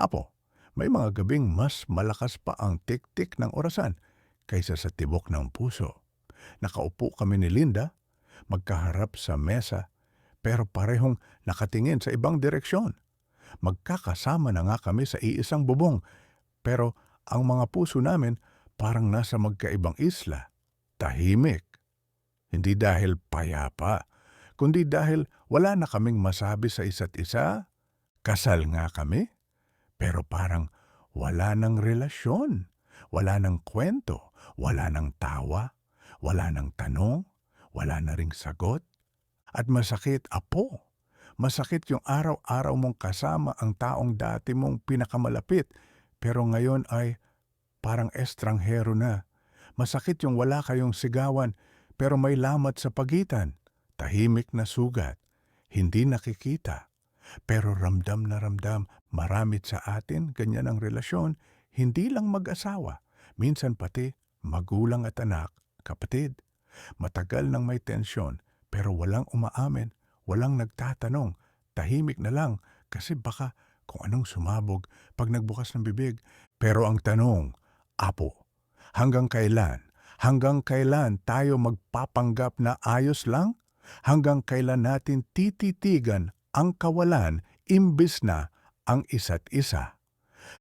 Apo, may mga gabing mas malakas pa ang tik-tik ng orasan kaysa sa tibok ng puso. Nakaupo kami ni Linda, magkaharap sa mesa, pero parehong nakatingin sa ibang direksyon. Magkakasama na nga kami sa iisang bubong, pero ang mga puso namin parang nasa magkaibang isla. Tahimik. Hindi dahil payapa, kundi dahil wala na kaming masabi sa isa't isa. Kasal nga kami, pero parang wala ng relasyon, wala ng kwento, wala ng tawa, wala ng tanong, wala na ring sagot. At masakit, apo. Masakit yung araw-araw mong kasama ang taong dati mong pinakamalapit, pero ngayon ay parang estranghero na. Masakit yung wala kayong sigawan, pero may lamat sa pagitan. Tahimik na sugat. Hindi nakikita. Pero ramdam na ramdam, maramit sa atin, ganyan ang relasyon, hindi lang mag-asawa, minsan pati magulang at anak, kapatid. Matagal nang may tensyon, pero walang umaamin, walang nagtatanong, tahimik na lang, kasi baka kung anong sumabog pag nagbukas ng bibig. Pero ang tanong, Apo, hanggang kailan? Hanggang kailan tayo magpapanggap na ayos lang? Hanggang kailan natin tititigan ang kawalan imbis na ang isa't isa?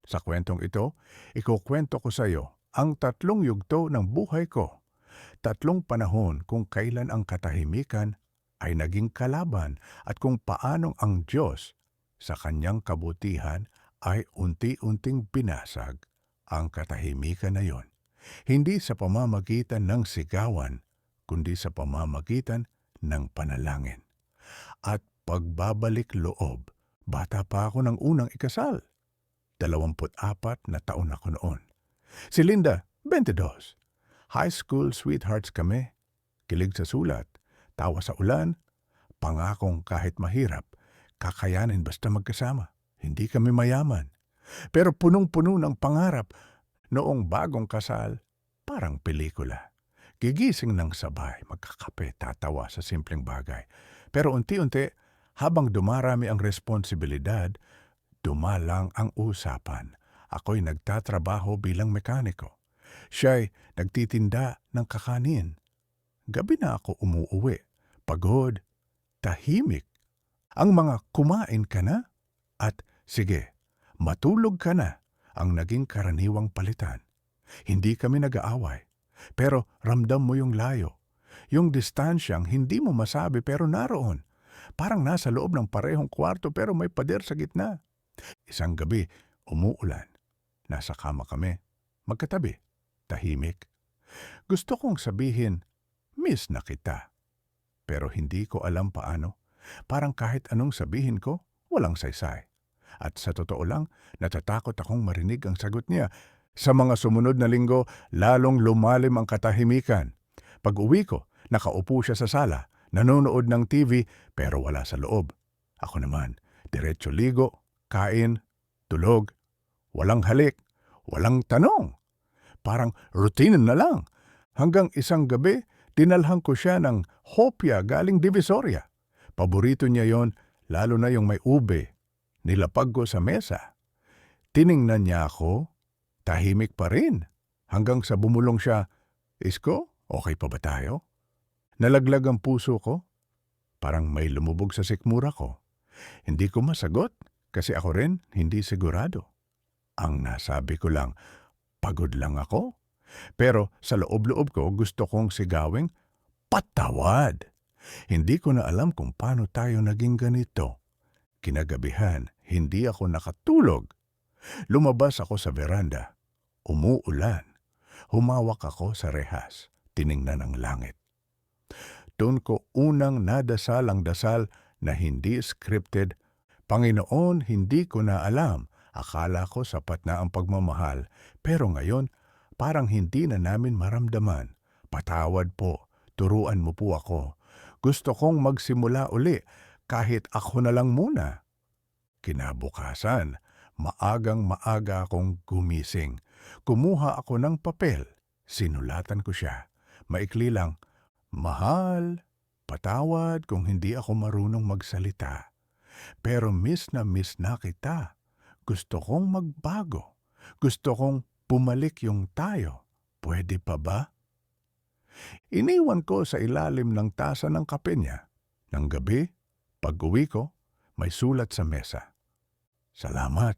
Sa kwentong ito, ikukwento ko sa iyo ang tatlong yugto ng buhay ko. Tatlong panahon kung kailan ang katahimikan ay naging kalaban at kung paanong ang Diyos sa kanyang kabutihan ay unti-unting binasag ang katahimikan na yon. Hindi sa pamamagitan ng sigawan, kundi sa pamamagitan ng panalangin. At pagbabalik loob, bata pa ako ng unang ikasal. 24 na taon ako noon. Si Linda, 22. High school sweethearts kami. Kilig sa sulat, tawa sa ulan, pangakong kahit mahirap, kakayanin basta magkasama. Hindi kami mayaman. Pero punong-puno ng pangarap noong bagong kasal, parang pelikula. Gigising ng sabay, magkakape, tatawa sa simpleng bagay. Pero unti-unti, habang dumarami ang responsibilidad, dumalang ang usapan. Ako'y nagtatrabaho bilang mekaniko. Siya'y nagtitinda ng kakanin. Gabi na ako umuuwi. Pagod, tahimik. Ang mga kumain ka na at sige, matulog ka na ang naging karaniwang palitan. Hindi kami nag-aaway, pero ramdam mo yung layo. Yung distansyang hindi mo masabi pero naroon. Parang nasa loob ng parehong kwarto pero may pader sa gitna. Isang gabi, umuulan. Nasa kama kami. Magkatabi. Tahimik. Gusto kong sabihin, miss na kita. Pero hindi ko alam paano. Parang kahit anong sabihin ko, walang saysay. At sa totoo lang, natatakot akong marinig ang sagot niya. Sa mga sumunod na linggo, lalong lumalim ang katahimikan. Pag uwi ko, nakaupo siya sa sala, nanonood ng TV pero wala sa loob. Ako naman, diretso ligo, kain, tulog, walang halik, walang tanong. Parang routine na lang. Hanggang isang gabi, dinalhan ko siya ng hopya galing Divisoria. Paborito niya yon, lalo na yung may ube. Nilapag ko sa mesa. Tiningnan niya ako, tahimik pa rin. Hanggang sa bumulong siya, Isko, okay pa ba tayo? Nalaglag ang puso ko. Parang may lumubog sa sikmura ko. Hindi ko masagot kasi ako rin hindi sigurado. Ang nasabi ko lang, pagod lang ako. Pero sa loob-loob ko gusto kong sigawing patawad. Hindi ko na alam kung paano tayo naging ganito. Kinagabihan, hindi ako nakatulog. Lumabas ako sa veranda. Umuulan. Humawak ako sa rehas. Tiningnan ang langit. Doon ko unang nadasal ang dasal na hindi scripted. Panginoon, hindi ko na alam. Akala ko sapat na ang pagmamahal. Pero ngayon, parang hindi na namin maramdaman. Patawad po. Turuan mo po ako. Gusto kong magsimula uli kahit ako na lang muna. Kinabukasan, maagang maaga akong gumising. Kumuha ako ng papel. Sinulatan ko siya. Maikli lang, Mahal, patawad kung hindi ako marunong magsalita. Pero miss na miss na kita. Gusto kong magbago. Gusto kong bumalik yung tayo. Pwede pa ba? Iniwan ko sa ilalim ng tasa ng kape niya. Nang gabi, pag-uwi ko, may sulat sa mesa. Salamat.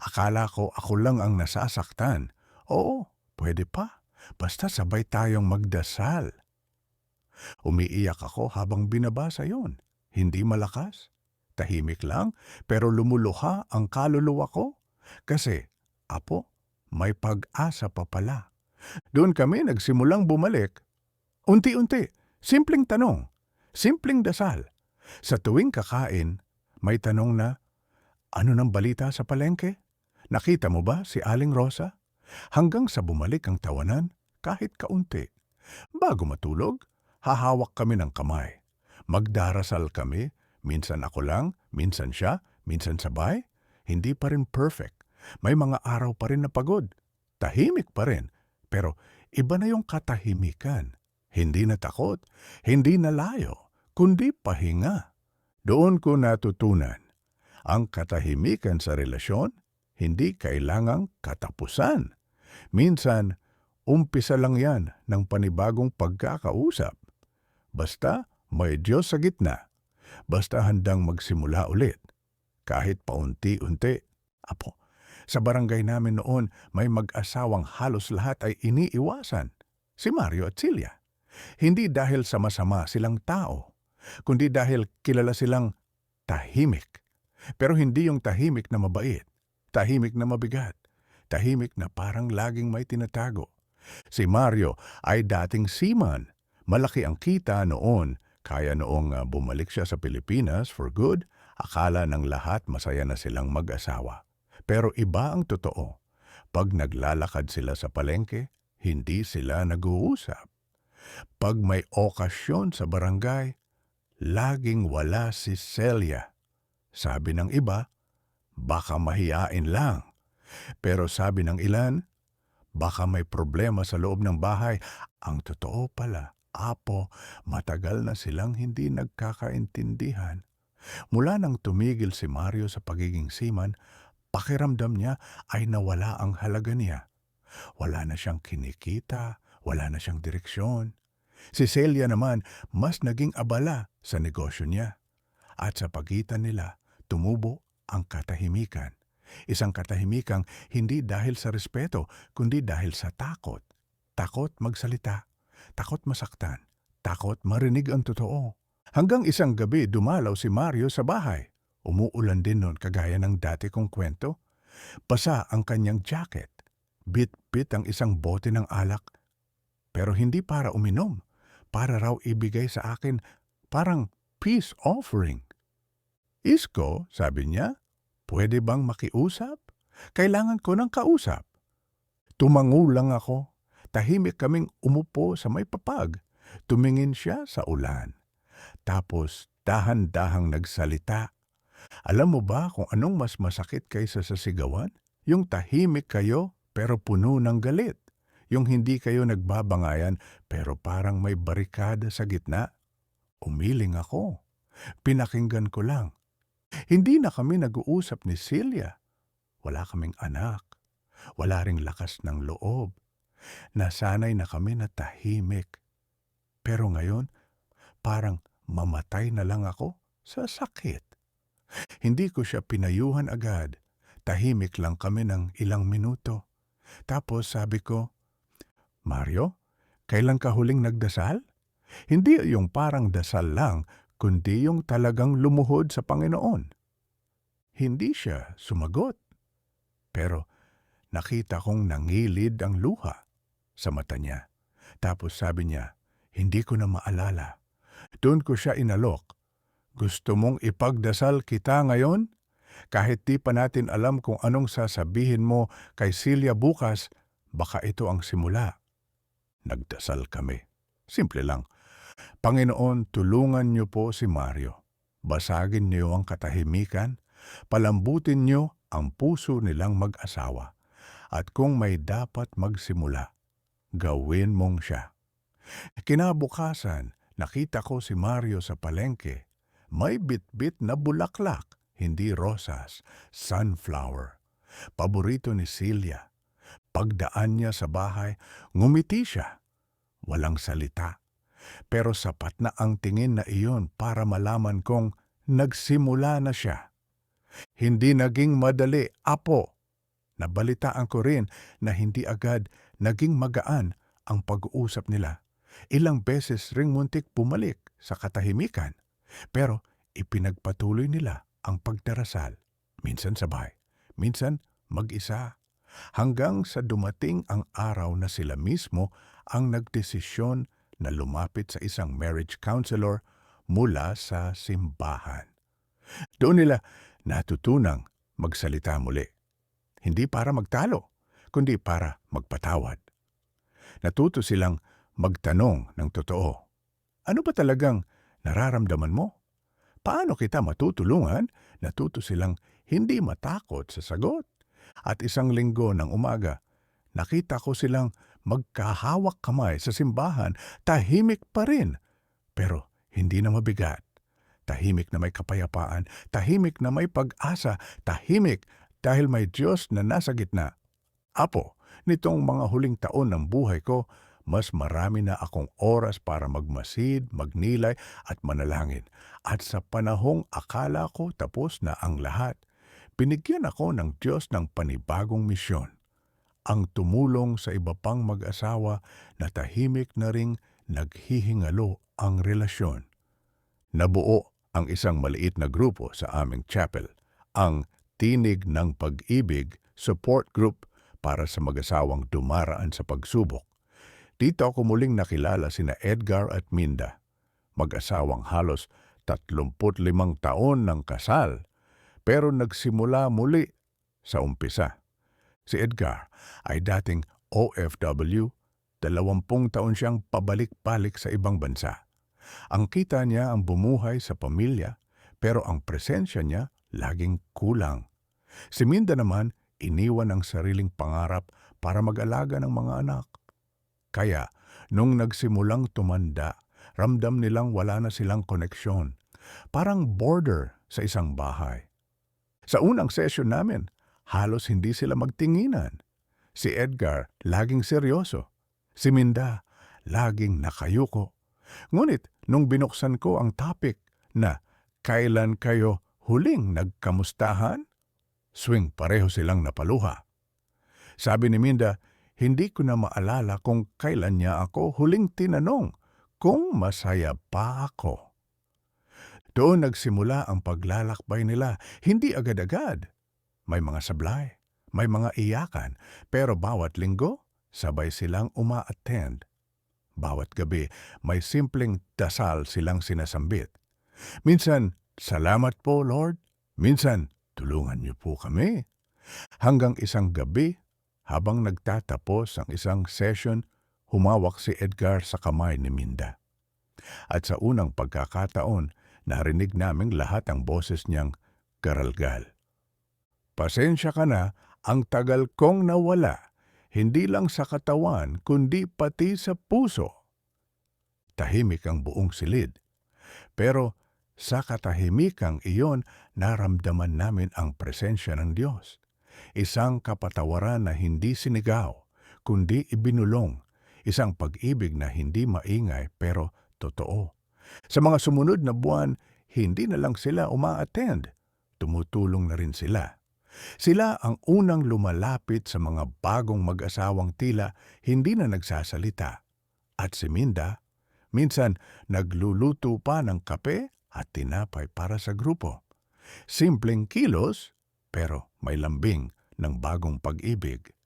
Akala ko ako lang ang nasasaktan. Oo, pwede pa. Basta sabay tayong magdasal. Umiiyak ako habang binabasa yon. Hindi malakas. Tahimik lang, pero lumuluha ang kaluluwa ko. Kasi, apo, may pag-asa pa pala. Doon kami nagsimulang bumalik. Unti-unti, simpleng tanong, simpleng dasal. Sa tuwing kakain, may tanong na, ano nang balita sa palengke? Nakita mo ba si Aling Rosa? Hanggang sa bumalik ang tawanan, kahit kaunti. Bago matulog, hahawak kami ng kamay. Magdarasal kami, minsan ako lang, minsan siya, minsan sabay. Hindi pa rin perfect. May mga araw pa rin na pagod. Tahimik pa rin. Pero iba na yung katahimikan. Hindi na takot, hindi na layo, kundi pahinga. Doon ko natutunan. Ang katahimikan sa relasyon, hindi kailangang katapusan. Minsan, umpisa lang yan ng panibagong pagkakausap. Basta may Diyos sa gitna. Basta handang magsimula ulit. Kahit paunti-unti. Apo, sa barangay namin noon may mag-asawang halos lahat ay iniiwasan. Si Mario at Celia. Hindi dahil sa masama silang tao, kundi dahil kilala silang tahimik. Pero hindi yung tahimik na mabait, tahimik na mabigat, tahimik na parang laging may tinatago. Si Mario ay dating seaman. Malaki ang kita noon, kaya noong ah, bumalik siya sa Pilipinas for good, akala ng lahat masaya na silang mag-asawa. Pero iba ang totoo. Pag naglalakad sila sa palengke, hindi sila nag-uusap. Pag may okasyon sa barangay, laging wala si Celia. Sabi ng iba, baka mahiyain lang. Pero sabi ng ilan, baka may problema sa loob ng bahay. Ang totoo pala, apo, matagal na silang hindi nagkakaintindihan. Mula nang tumigil si Mario sa pagiging seaman, pakiramdam niya ay nawala ang halaga niya. Wala na siyang kinikita, wala na siyang direksyon. Si Celia naman mas naging abala sa negosyo niya. At sa pagitan nila, tumubo ang katahimikan. Isang katahimikang hindi dahil sa respeto, kundi dahil sa takot. Takot magsalita, takot masaktan, takot marinig ang totoo. Hanggang isang gabi dumalaw si Mario sa bahay. Umuulan din noon kagaya ng dati kong kwento. Basa ang kanyang jacket. Bit-bit ang isang bote ng alak. Pero hindi para uminom. Para raw ibigay sa akin parang peace offering. Isko, sabi niya, pwede bang makiusap? Kailangan ko ng kausap. Tumango lang ako. Tahimik kaming umupo sa may papag. Tumingin siya sa ulan. Tapos dahan-dahang nagsalita. Alam mo ba kung anong mas masakit kaysa sa sigawan? Yung tahimik kayo pero puno ng galit. Yung hindi kayo nagbabangayan pero parang may barikada sa gitna. Umiling ako. Pinakinggan ko lang. Hindi na kami nag-uusap ni Celia. Wala kaming anak. Wala ring lakas ng loob. Nasanay na kami na tahimik. Pero ngayon, parang mamatay na lang ako sa sakit. Hindi ko siya pinayuhan agad. Tahimik lang kami ng ilang minuto. Tapos sabi ko, Mario, kailan ka huling nagdasal? Hindi yung parang dasal lang, kundi yung talagang lumuhod sa Panginoon. Hindi siya sumagot. Pero nakita kong nangilid ang luha sa mata niya. Tapos sabi niya, hindi ko na maalala. Doon ko siya inalok. Gusto mong ipagdasal kita ngayon? Kahit di pa natin alam kung anong sasabihin mo kay Celia bukas, baka ito ang simula. Nagdasal kami. Simple lang. Panginoon, tulungan niyo po si Mario. Basagin niyo ang katahimikan. Palambutin niyo ang puso nilang mag-asawa. At kung may dapat magsimula, gawin mong siya. Kinabukasan, nakita ko si Mario sa palengke. May bit-bit na bulaklak. hindi rosas, sunflower. Paborito ni Celia. Pagdaan niya sa bahay, ngumiti siya. Walang salita. Pero sapat na ang tingin na iyon para malaman kong nagsimula na siya. Hindi naging madali, apo. Nabalitaan ko rin na hindi agad naging magaan ang pag-uusap nila. Ilang beses ring muntik bumalik sa katahimikan. Pero ipinagpatuloy nila ang pagdarasal. Minsan sabay, minsan mag-isa. Hanggang sa dumating ang araw na sila mismo ang nagdesisyon na lumapit sa isang marriage counselor mula sa simbahan. Doon nila natutunang magsalita muli. Hindi para magtalo, kundi para magpatawad. Natuto silang magtanong ng totoo. Ano ba talagang nararamdaman mo? Paano kita matutulungan? Natuto silang hindi matakot sa sagot. At isang linggo ng umaga, nakita ko silang magkahawak kamay sa simbahan, tahimik pa rin. Pero hindi na mabigat. Tahimik na may kapayapaan, tahimik na may pag-asa, tahimik dahil may Diyos na nasa gitna. Apo, nitong mga huling taon ng buhay ko, mas marami na akong oras para magmasid, magnilay at manalangin. At sa panahong akala ko tapos na ang lahat, binigyan ako ng Diyos ng panibagong misyon. Ang tumulong sa iba pang mag-asawa na tahimik na ring naghihingalo ang relasyon. Nabuo ang isang maliit na grupo sa aming chapel, ang Tinig ng Pag-ibig Support Group para sa mag-asawang dumaraan sa pagsubok. Dito ako muling nakilala sina Edgar at Minda, mag-asawang halos 35 taon ng kasal, pero nagsimula muli sa umpisa. Si Edgar ay dating OFW, 20 taon siyang pabalik-balik sa ibang bansa. Ang kita niya ang bumuhay sa pamilya, pero ang presensya niya laging kulang. Si Minda naman, iniwan ang sariling pangarap para mag-alaga ng mga anak. Kaya, nung nagsimulang tumanda, ramdam nilang wala na silang koneksyon. Parang border sa isang bahay. Sa unang session namin, halos hindi sila magtinginan. Si Edgar, laging seryoso. Si Minda, laging nakayuko. Ngunit, nung binuksan ko ang topic na kailan kayo huling nagkamustahan, swing pareho silang napaluha. Sabi ni Minda, hindi ko na maalala kung kailan niya ako huling tinanong kung masaya pa ako. Doon nagsimula ang paglalakbay nila, hindi agad-agad. May mga sablay, may mga iyakan, pero bawat linggo, sabay silang uma-attend. Bawat gabi, may simpleng dasal silang sinasambit. Minsan, salamat po, Lord. Minsan, tulungan niyo po kami. Hanggang isang gabi, habang nagtatapos ang isang session, humawak si Edgar sa kamay ni Minda. At sa unang pagkakataon, narinig naming lahat ang boses niyang garalgal. Pasensya ka na, ang tagal kong nawala, hindi lang sa katawan, kundi pati sa puso. Tahimik ang buong silid. Pero sa katahimikang iyon, naramdaman namin ang presensya ng Diyos. Isang kapatawaran na hindi sinigaw, kundi ibinulong. Isang pag-ibig na hindi maingay pero totoo. Sa mga sumunod na buwan, hindi na lang sila uma-attend. Tumutulong na rin sila. Sila ang unang lumalapit sa mga bagong mag-asawang tila hindi na nagsasalita. At si Minda, minsan nagluluto pa ng kape at tinapay para sa grupo. Simpleng kilos, pero may lambing ng bagong pag-ibig.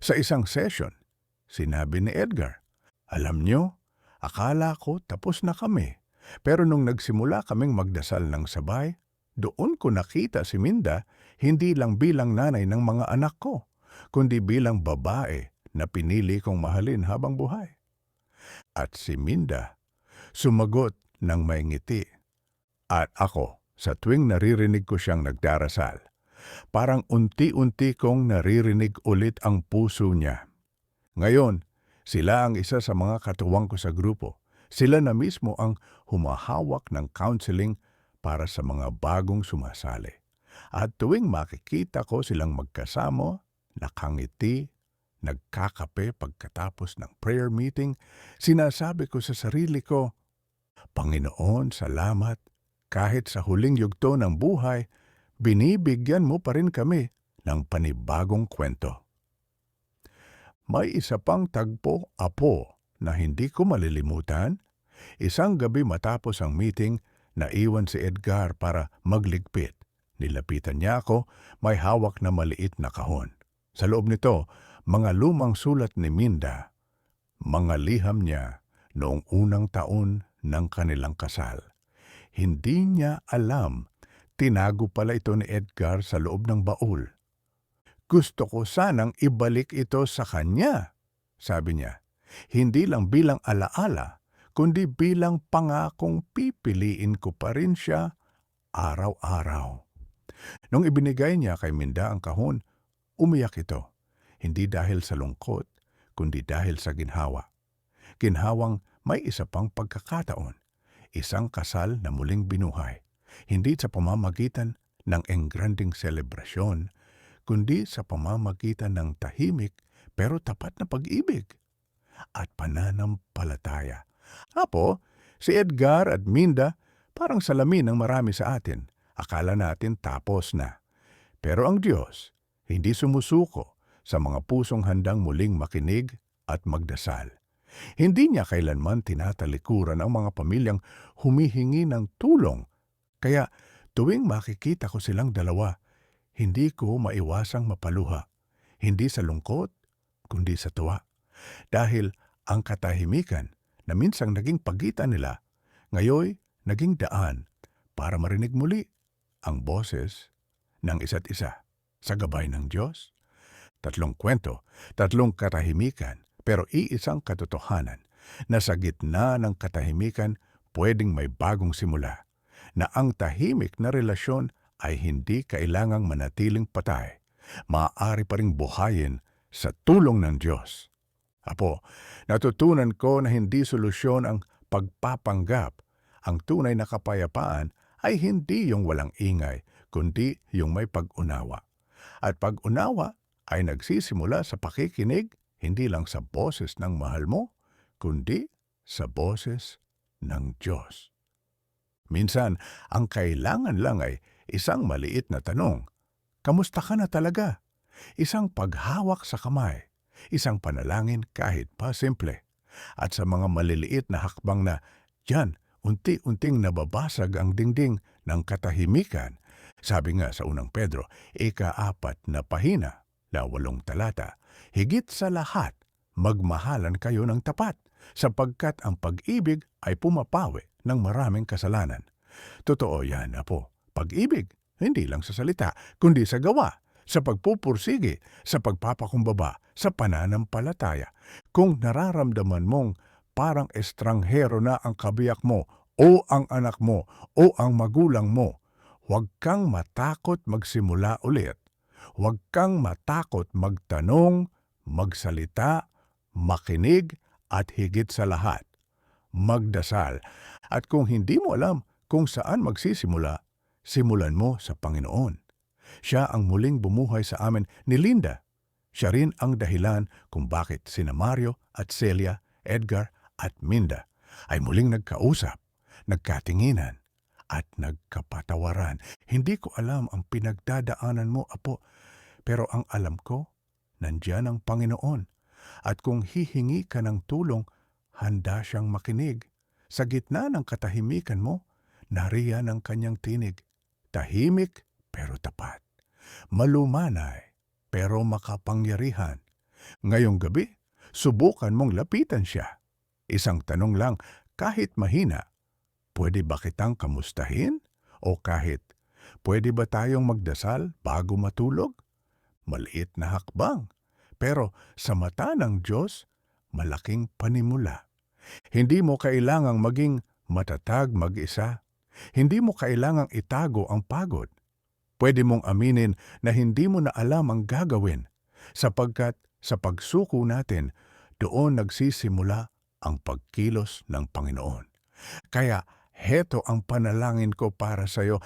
Sa isang session, sinabi ni Edgar, Alam nyo, akala ko tapos na kami. Pero nung nagsimula kaming magdasal ng sabay, doon ko nakita si Minda hindi lang bilang nanay ng mga anak ko, kundi bilang babae na pinili kong mahalin habang buhay. At si Minda, sumagot ng may ngiti. At ako, sa tuwing naririnig ko siyang nagdarasal, parang unti-unti kong naririnig ulit ang puso niya. Ngayon, sila ang isa sa mga katuwang ko sa grupo. Sila na mismo ang humahawak ng counseling para sa mga bagong sumasali. At tuwing makikita ko silang magkasamo, nakangiti, nagkakape pagkatapos ng prayer meeting, sinasabi ko sa sarili ko, Panginoon, salamat. Kahit sa huling yugto ng buhay, binibigyan mo pa rin kami ng panibagong kwento. May isa pang tagpo, apo, na hindi ko malilimutan. Isang gabi matapos ang meeting, naiwan si Edgar para magligpit. Nilapitan niya ako, may hawak na maliit na kahon. Sa loob nito, mga lumang sulat ni Minda. Mga liham niya noong unang taon ng kanilang kasal. Hindi niya alam, tinago pala ito ni Edgar sa loob ng baul. Gusto ko sanang ibalik ito sa kanya, sabi niya. Hindi lang bilang alaala, kundi bilang pangakong pipiliin ko pa rin siya araw-araw. Nung ibinigay niya kay Minda ang kahon, umiyak ito. Hindi dahil sa lungkot, kundi dahil sa ginhawa. Ginhawang may isa pang pagkakataon. Isang kasal na muling binuhay. Hindi sa pamamagitan ng engranding selebrasyon, kundi sa pamamagitan ng tahimik pero tapat na pag-ibig at pananampalataya. Apo, si Edgar at Minda parang salamin ng marami sa atin. Akala natin tapos na. Pero ang Diyos hindi sumusuko sa mga pusong handang muling makinig at magdasal. Hindi niya kailanman tinatalikuran ang mga pamilyang humihingi ng tulong. Kaya tuwing makikita ko silang dalawa, hindi ko maiwasang mapaluha. Hindi sa lungkot, kundi sa tuwa. Dahil ang katahimikan na minsang naging pagitan nila, ngayoy naging daan para marinig muli ang boses ng isa't isa sa gabay ng Diyos. Tatlong kwento, tatlong katahimikan, pero iisang katotohanan na sa gitna ng katahimikan pwedeng may bagong simula, na ang tahimik na relasyon ay hindi kailangang manatiling patay, maaari pa ring buhayin sa tulong ng Diyos. Apo, natutunan ko na hindi solusyon ang pagpapanggap. Ang tunay na kapayapaan ay hindi yung walang ingay, kundi yung may pag-unawa. At pag-unawa ay nagsisimula sa pakikinig hindi lang sa boses ng mahal mo, kundi sa boses ng Diyos. Minsan, ang kailangan lang ay isang maliit na tanong, Kamusta ka na talaga? Isang paghawak sa kamay, isang panalangin kahit pa simple. At sa mga maliliit na hakbang na, yan, unti-unting nababasag ang dingding ng katahimikan. Sabi nga sa unang Pedro, ika-apat na pahina na walong talata, higit sa lahat, magmahalan kayo ng tapat, sapagkat ang pag-ibig ay pumapawi ng maraming kasalanan. Totoo yan, Apo. Pag-ibig, hindi lang sa salita, kundi sa gawa, sa pagpupursige, sa pagpapakumbaba, sa pananampalataya. Kung nararamdaman mong parang estranghero na ang kabiyak mo, o ang anak mo, o ang magulang mo, huwag kang matakot magsimula ulit. Huwag kang matakot magtanong, magsalita, makinig, at higit sa lahat, magdasal. At kung hindi mo alam kung saan magsisimula, simulan mo sa Panginoon. Siya ang muling bumuhay sa amin ni Linda. Siya rin ang dahilan kung bakit sina Mario at Celia, Edgar at Minda ay muling nagkausap, nagkatinginan, at nagkapatawaran. Hindi ko alam ang pinagdadaanan mo, Apo, pero ang alam ko, nandyan ang Panginoon. At kung hihingi ka ng tulong, handa siyang makinig. Sa gitna ng katahimikan mo, nariyan ang kanyang tinig. Tahimik pero tapat. Malumanay pero makapangyarihan. Ngayong gabi, subukan mong lapitan siya. Isang tanong lang, kahit mahina, pwede ba kitang kamustahin? O kahit, pwede ba tayong magdasal bago matulog? Maliit na hakbang, pero sa mata ng Diyos, malaking panimula. Hindi mo kailangang maging matatag mag-isa. Hindi mo kailangang itago ang pagod. Pwede mong aminin na hindi mo na alam ang gagawin sapagkat sa pagsuko natin, doon nagsisimula ang pagkilos ng Panginoon. Kaya Heto ang panalangin ko para sa iyo.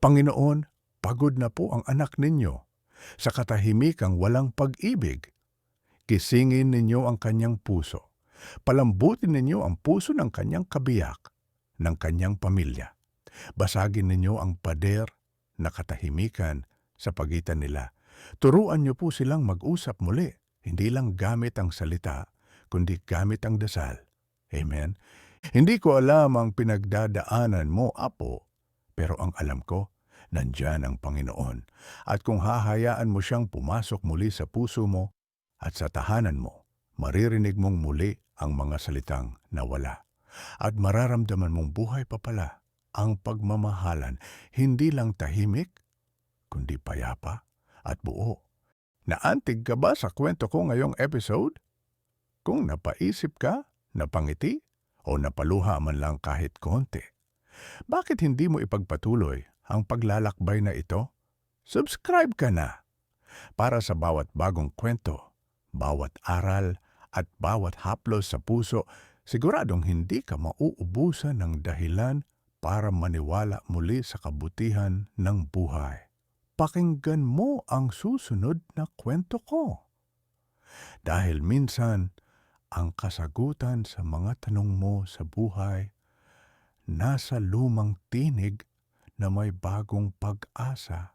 Panginoon, pagod na po ang anak ninyo sa katahimikang walang pag-ibig. Kisingin ninyo ang kanyang puso. Palambutin ninyo ang puso ng kanyang kabiyak, ng kanyang pamilya. Basagin ninyo ang pader na katahimikan sa pagitan nila. Turuan niyo po silang mag-usap muli, hindi lang gamit ang salita, kundi gamit ang dasal. Amen. Hindi ko alam ang pinagdadaanan mo, Apo, pero ang alam ko, nandyan ang Panginoon. At kung hahayaan mo siyang pumasok muli sa puso mo at sa tahanan mo, maririnig mong muli ang mga salitang nawala. At mararamdaman mong buhay pa pala ang pagmamahalan, hindi lang tahimik, kundi payapa at buo. Naantig ka ba sa kwento ko ngayong episode? Kung napaisip ka, napangiti, o napaluha man lang kahit konti, bakit hindi mo ipagpatuloy ang paglalakbay na ito? Subscribe ka na para sa bawat bagong kwento, bawat aral, at bawat haplos sa puso, siguradong hindi ka mauubusan ng dahilan para maniwala muli sa kabutihan ng buhay. Pakinggan mo ang susunod na kwento ko. Dahil minsan, ang kasagutan sa mga tanong mo sa buhay nasa lumang tinig na may bagong pag-asa